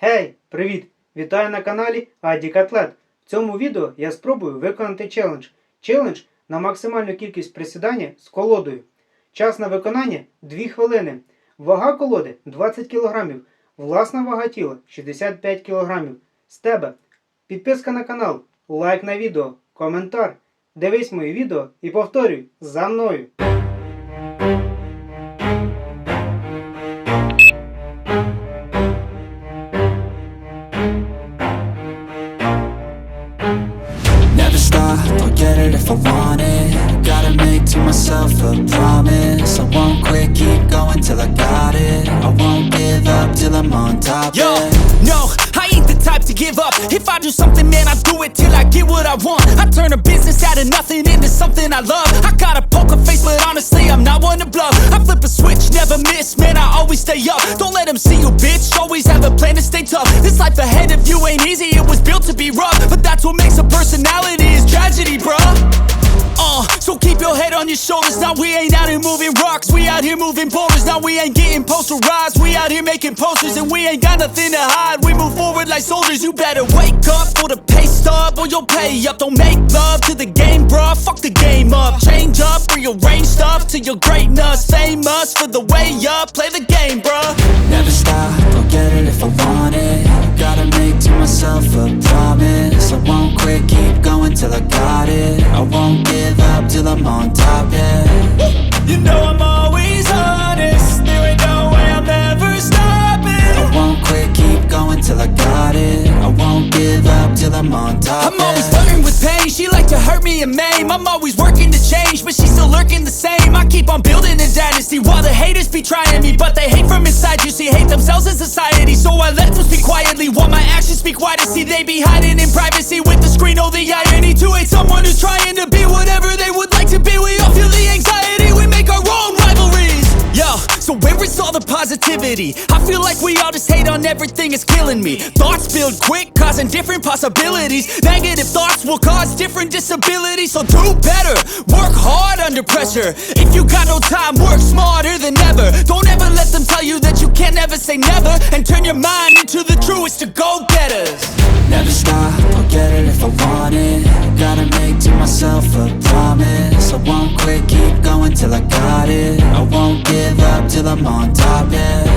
Гей, привіт! Вітаю на каналі Аді Котлет. В цьому відео я спробую виконати челендж. Челендж на максимальну кількість присідання з колодою. Час на виконання 2 хвилини. Вага колоди 20 кг. Власна вага тіла 65 кг. З тебе підписка на канал, лайк на відео, коментар. Дивись мої відео і повторюй за мною. Never stop, I'll get it if I want it Gotta make to myself a promise I won't quit, keep going till I got it I won't give up till I'm on top, Yo, yeah no, I ain't the type to give up. If I do something, man, I do it till I get what I want. I turn a business out of nothing into something I love. I got a poker face, but honestly, I'm not one to bluff. I flip a switch, never miss, man, I always stay up. Don't let them see you. Always have a plan to stay tough. This life ahead of you ain't easy, it was built to be rough. But that's what makes a personality is tragedy, bruh. Uh, so keep your head on your shoulders. Now we ain't out here moving rocks. We out here moving boulders. Now we ain't getting posterized. We out here making posters and we ain't got nothing to hide. We move forward like soldiers. You better wake up for the pay stub or you'll pay up. Don't make love to the game, bruh. Fuck the game up. Change up, rearrange stuff to your greatness. Famous for the way up. Play the game, bruh. Myself a promise I won't quit, keep going till I got it I won't give up till I'm on top, yeah You know I'm always honest. There ain't no way I'm ever stopping. I won't quit, keep going till I got it I won't give up till I'm on top, I'm always yeah flirting with pain. She like to hurt me and maim. I'm always working to change, but she's still lurking the same. I keep on building a dynasty while the haters be trying me, but they hate inside. You see, hate themselves in society, so I let them speak quietly while my actions speak wider. See, they be hiding in privacy with the screen. Oh, the irony to hate someone who's trying to be whatever they would like to be. We all feel the anxiety. We make our own rivalries. Yo, so where is all the positivity? I feel like we all just hate on everything, it's killing me. Thoughts build quick, causing different possibilities. Negative thoughts will cause different disabilities. So do better, work hard under pressure. If you got no time, work smarter than ever. Don't can't never say never. And turn your mind into the truest of go getters. Never stop, I'll get it if I want it Gotta make to myself a promise I won't quit, keep going till I got it I won't give up till I'm on top, yeah